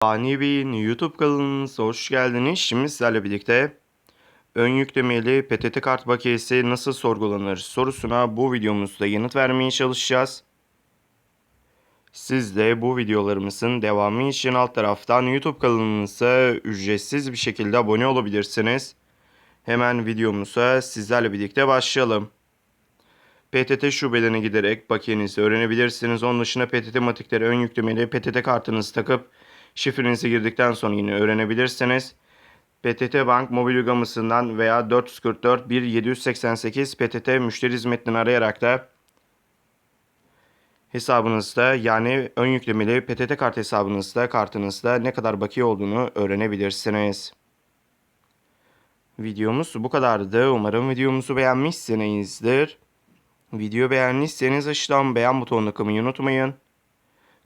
Ani Bey'in YouTube kanalımıza hoş geldiniz. Şimdi sizlerle birlikte ön yüklemeli PTT kart bakiyesi nasıl sorgulanır sorusuna bu videomuzda yanıt vermeye çalışacağız. Siz de bu videolarımızın devamı için alt taraftan YouTube kanalımıza ücretsiz bir şekilde abone olabilirsiniz. Hemen videomuza sizlerle birlikte başlayalım. PTT şubelerine giderek bakiyenizi öğrenebilirsiniz. Onun dışında PTT matikleri ön yüklemeli PTT kartınızı takıp şifrenizi girdikten sonra yine öğrenebilirsiniz. PTT Bank mobil uygulamasından veya 444 1788 PTT müşteri hizmetini arayarak da hesabınızda yani ön yüklemeli PTT kart hesabınızda kartınızda ne kadar bakiye olduğunu öğrenebilirsiniz. Videomuz bu kadardı. Umarım videomuzu beğenmişsinizdir. Video beğendiyseniz aşağıdan beğen butonuna kılmayı unutmayın.